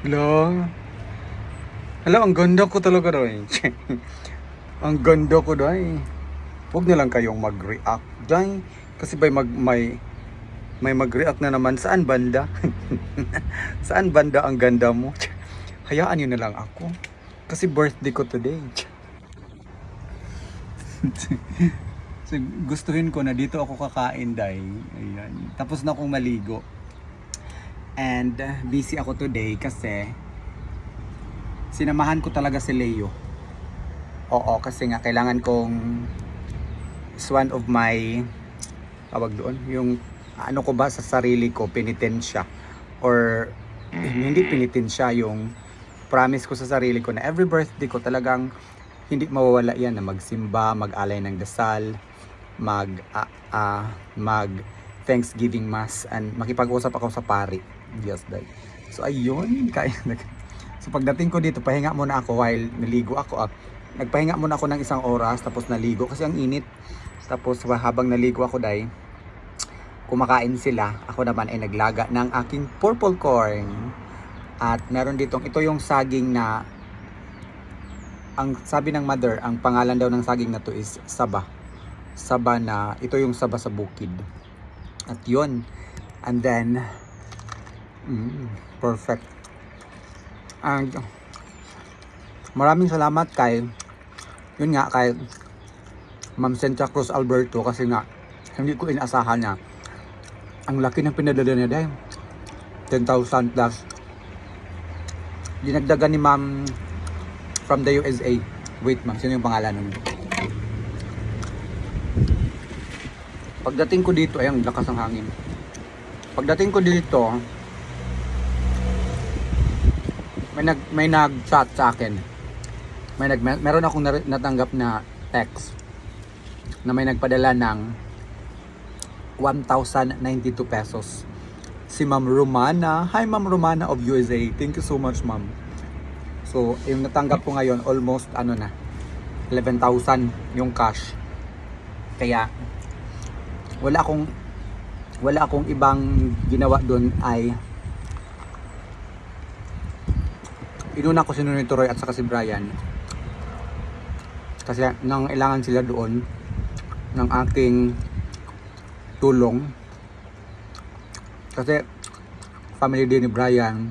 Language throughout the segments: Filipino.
Hello? Hello, ang ganda ko talaga daw eh. ang ganda ko daw eh. Huwag na lang kayong mag-react daw Kasi bay mag, may, may mag-react na naman. Saan banda? Saan banda ang ganda mo? Hayaan nyo na lang ako. Kasi birthday ko today. so, gustuhin ko na dito ako kakain dahil. Ayan. Tapos na akong maligo. And uh, busy ako today kasi sinamahan ko talaga si Leo. Oo, kasi nga kailangan kong is one of my tawag doon, yung ano ko ba sa sarili ko, penitensya or hindi penitensya yung promise ko sa sarili ko na every birthday ko talagang hindi mawawala yan na magsimba, mag-alay ng dasal, mag ah, ah, mag Thanksgiving mass and makipag-usap ako sa pari. Yes, dahil. So ayun, kaya So pagdating ko dito, pahinga muna ako while naligo ako. Ah, nagpahinga muna ako ng isang oras tapos naligo kasi ang init. Tapos habang naligo ako dahil kumakain sila, ako naman ay naglaga ng aking purple corn. At meron ditong, ito yung saging na ang sabi ng mother, ang pangalan daw ng saging na to is Saba. Saba na, ito yung Saba sa bukid. At yun. And then, mm, perfect. And, maraming salamat kay, yun nga, kay Ma'am Santa Cruz Alberto kasi nga, hindi ko inaasahan na ang laki ng pinadala niya dahil 10,000 plus dinagdagan ni ma'am from the USA wait ma'am, sino yung pangalan nun? pagdating ko dito ay ang lakas ng hangin pagdating ko dito may nag may nag-chat sa akin may nag meron akong natanggap na text na may nagpadala ng 1,092 pesos. Si Ma'am Romana. Hi Ma'am Romana of USA. Thank you so much Ma'am. So, yung natanggap ko ngayon, almost ano na, 11,000 yung cash. Kaya, wala akong wala akong ibang ginawa doon ay inuna ko si Nunay Turoy at saka si Brian. Kasi nang ilangan sila doon ng aking tulong. Kasi family din ni Brian.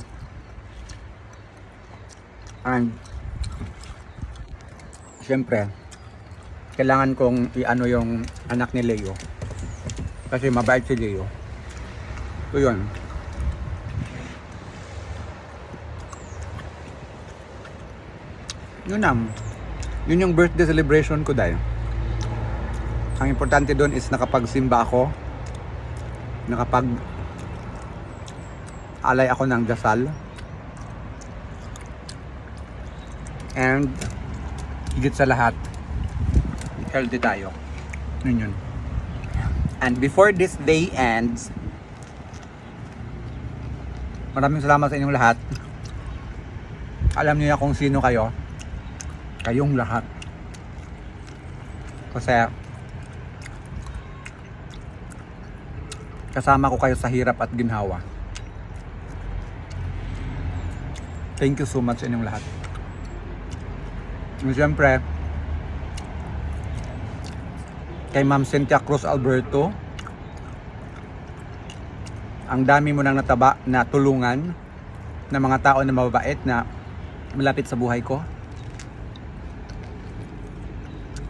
And syempre kailangan kong iano yung anak ni Leo. Kasi mabait si Leo. So yun yun na yun yung birthday celebration ko dahil ang importante doon is nakapagsimba ako. Nakapag alay ako ng dasal. And higit sa lahat healthy tayo. Yun yun. And before this day ends maraming salamat sa inyong lahat. Alam niyo na kung sino kayo kayong lahat. Kasi kasama ko kayo sa hirap at ginhawa. Thank you so much sa inyong lahat. And syempre kay Ma'am Cynthia Cruz Alberto ang dami mo nang nataba na tulungan ng mga tao na mababait na malapit sa buhay ko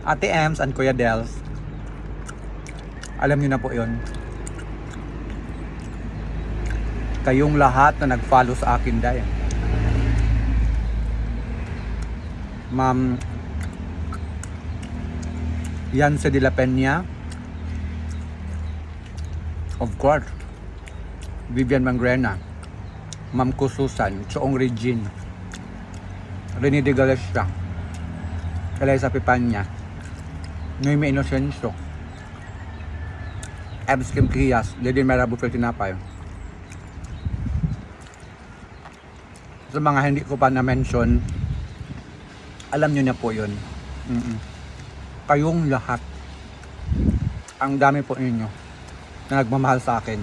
Ate Ems and Kuya Dels alam niyo na po yon kayong lahat na nag-follow sa akin dahil. Ma'am Yanse de la Peña. Of course. Vivian Mangrena. Ma'am Kususan Choong Regine. Rene de Galicia Eliza Pipanya Noemi Inocencio, Abs Kim Kiyas, Lady Mera Buffel Tinapay. Sa mga hindi ko pa na-mention, alam nyo na po yun. Mm-mm. Kayong lahat, ang dami po ninyo na nagmamahal sa akin.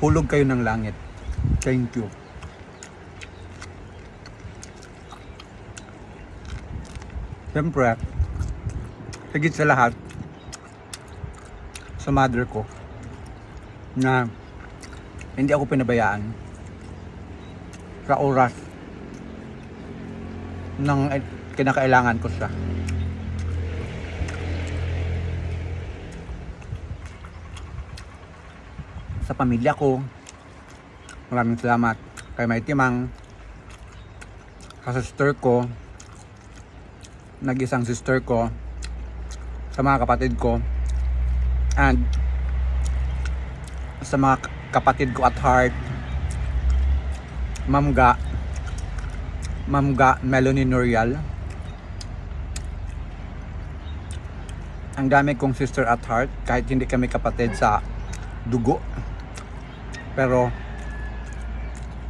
Hulog kayo ng langit. Thank you. Siyempre, higit sa lahat, sa mother ko, na hindi ako pinabayaan sa oras ng kinakailangan ko siya. Sa pamilya ko, maraming salamat kay May Timang, sa sister ko, nag-isang sister ko, sa mga kapatid ko, and sa mga kapatid ko at heart, Ma'am Ga, Ma'am Ga Melanie Norial. Ang dami kong sister at heart, kahit hindi kami kapatid sa dugo. Pero,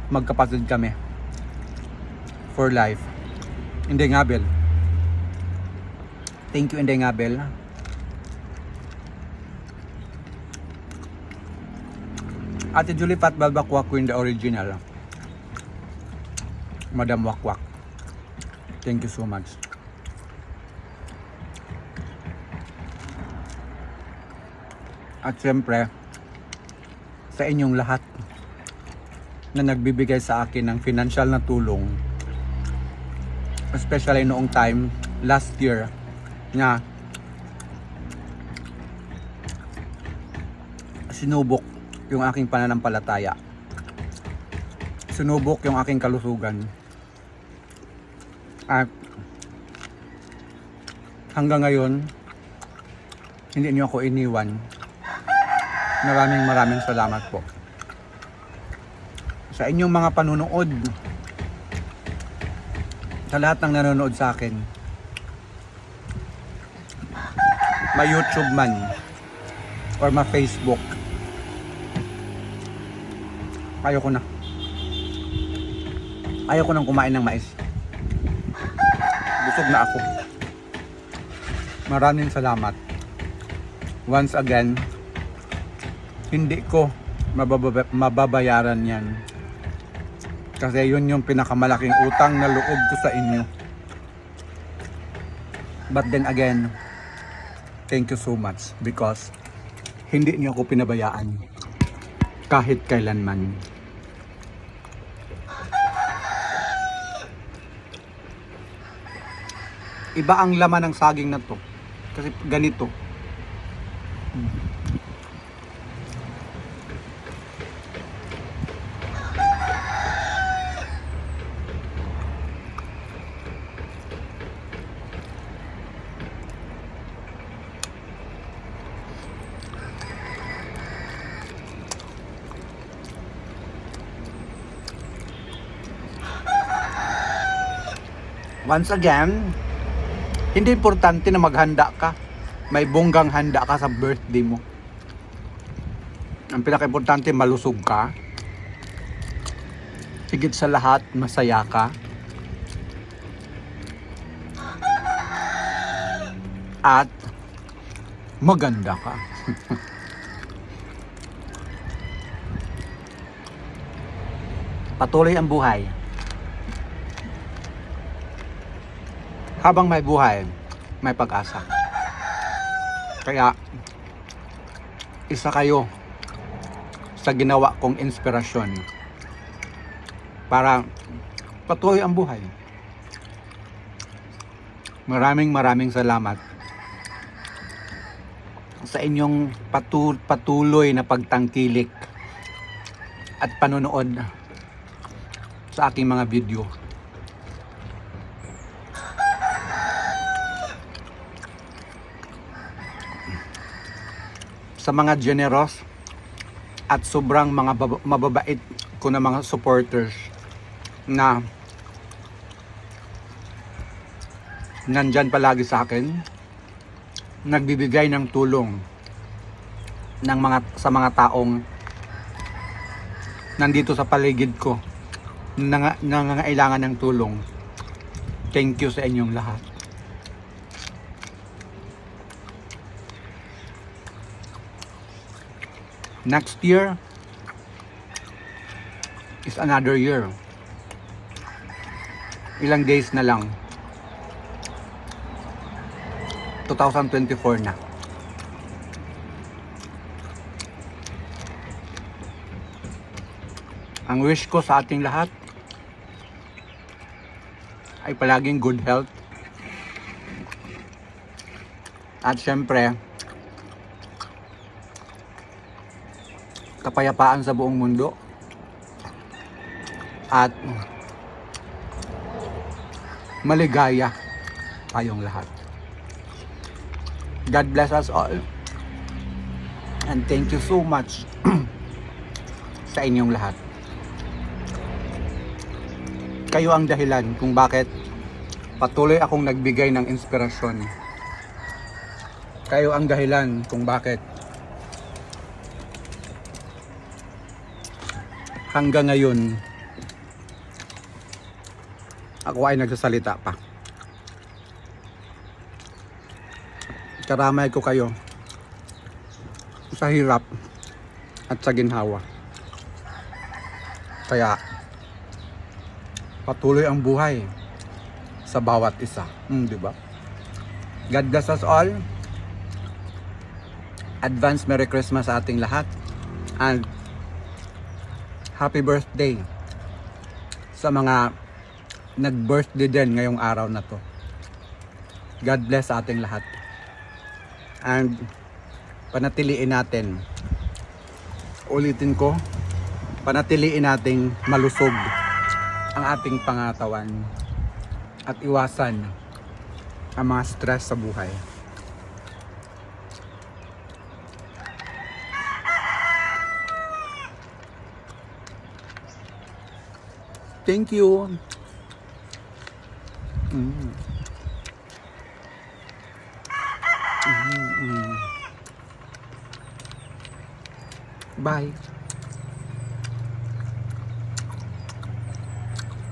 magkapatid kami. For life. Hindi Ngabel. Thank you, Inday Ngabel. Ate Julie Pat Balbakwak Queen, the original. Madam Wakwak. Thank you so much. At syempre, sa inyong lahat na nagbibigay sa akin ng financial na tulong, especially noong time last year na sinubok yung aking pananampalataya. Sinubok yung aking kalusugan. At hanggang ngayon, hindi niyo ako iniwan. Maraming maraming salamat po. Sa inyong mga panunood, sa lahat ng nanonood sa akin, ma YouTube man, or ma Facebook, ayoko na. Ayoko nang kumain ng mais. Busog na ako. Maraming salamat. Once again, hindi ko mababa- mababayaran yan. Kasi yun yung pinakamalaking utang na loob ko sa inyo. But then again, thank you so much because hindi niyo ako pinabayaan kahit kailanman. Iba ang laman ng saging na to. Kasi ganito. Once again, hindi importante na maghanda ka. May bonggang handa ka sa birthday mo. Ang pinaka-importante, malusog ka. Higit sa lahat, masaya ka. At maganda ka. Patuloy ang buhay. Habang may buhay, may pag-asa. Kaya, isa kayo sa ginawa kong inspirasyon para patuloy ang buhay. Maraming maraming salamat sa inyong patul patuloy na pagtangkilik at panonood sa aking mga video. Sa mga generous at sobrang mga baba- mababait ko na mga supporters na nandyan palagi sa akin nagbibigay ng tulong ng mga sa mga taong nandito sa paligid ko na nangangailangan ng tulong. Thank you sa inyong lahat next year is another year. Ilang days na lang. 2024 na. Ang wish ko sa ating lahat ay palaging good health. At syempre, kapayapaan sa buong mundo. At maligaya tayong lahat. God bless us all. And thank you so much sa inyong lahat. Kayo ang dahilan kung bakit patuloy akong nagbigay ng inspirasyon. Kayo ang dahilan kung bakit hanggang ngayon ako ay nagsasalita pa. Karamay ko kayo sa hirap at sa ginhawa. Kaya patuloy ang buhay sa bawat isa. Hmm, di ba? God bless us all. Advance Merry Christmas sa ating lahat. And happy birthday sa mga nag-birthday din ngayong araw na to. God bless sa ating lahat. And panatiliin natin. Ulitin ko, panatiliin nating malusog ang ating pangatawan at iwasan ang mga stress sa buhay. Thank you. Mm. Mm, mm. Bye.